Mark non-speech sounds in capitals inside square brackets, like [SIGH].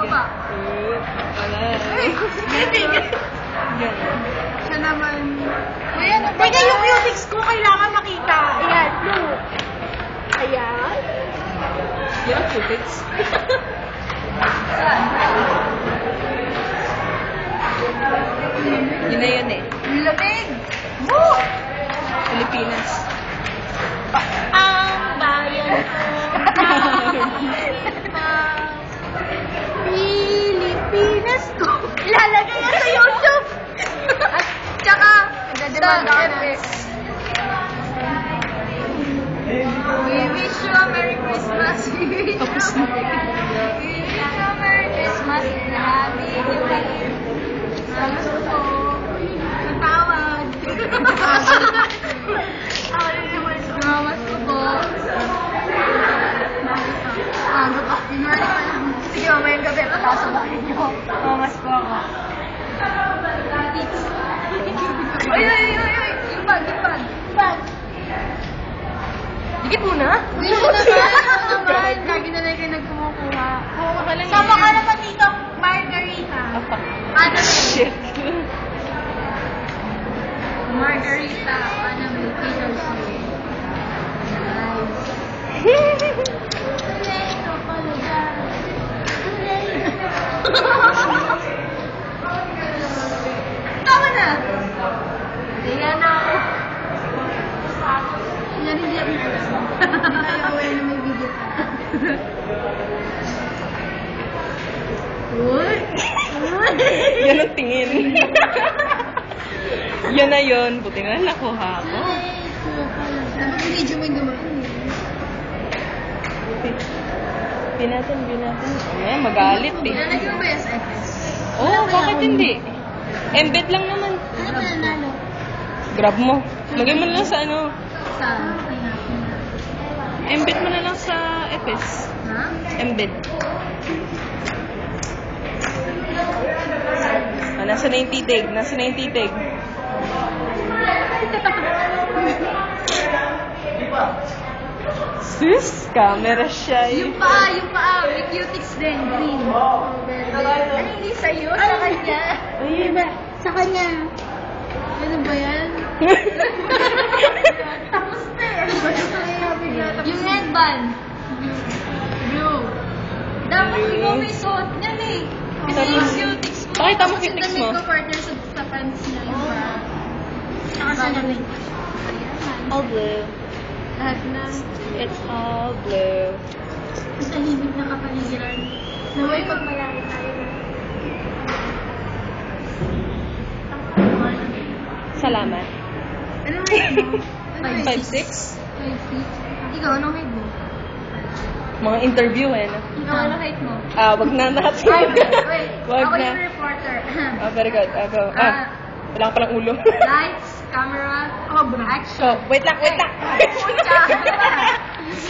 baba. Two, wala. Ay, ganyan. Yung musics ko kailangan makita. Ayan, blue. Ayan. Yan, musics. [LAUGHS] Yun na yun eh. Lamig! Woo! Pilipinas. Pilipinas ko. Ilalagay yan sa YouTube. At tsaka, sa FX. We gabi pa sa niyo. Mamas po ako. Ay, ay, ay, ay. Yung bag, yung bag. Bag. Dikit mo na. Hindi mo naman. Lagi na lang kayo nagkumukuha. Oo, ka lang Sama ka naman dito, Margarita. Ano? Shit. Margarita. Ano may Peter [LAUGHS] Tama na! Ako. Yan hindi ako Ayaw aware na may video ka. Uy! Yan ang tingin. [LAUGHS] Yan na yun. Buti na lang nakuha ko. Dapat video mo yung dumaan. Binatan, binatan. Ayan, magalit eh. Ilalagay mo ba yung SFS? Oo, oh, bakit hindi? Embed lang naman. Ano ba nanalo? Grab mo. Lagay mo na lang sa ano. Sa... Embed mo na lang sa FS. Ha? Embed. Ah, nasa na yung titig? Nasa na yung titig? Sis, camera shy. Yung paa, yung paa. May cutics din. Green. Ano hindi sa'yo? Sa kanya. Ay, ba? Sa kanya. Ano ba yan? Tapos na eh. Yung headband. Blue. Dapat ikaw may suot niyan eh. Kasi yung cutics mo. Pakita mo Kasi cutics mo. ko partner sa, pants niya. Yung bra. Saka sa damit. All blue. Lahat na. It's all blue. Ang tahimik na kapaligiran. Naway pagmalaki Salamat. Anong height mo? Anong height? 5'6"? Five feet. Ikaw, anong height mo? Mga interview eh. No? Ikaw, anong height mo? Ah, wag na natin. [LAUGHS] Ay, wait. wag Ako na. yung reporter. Ah, very good. Ah, go. Ah. Ah, wala ka palang ulo. [LAUGHS] Lights, camera, oh, action. So, wait lang, wait lang. Pucha! [LAUGHS]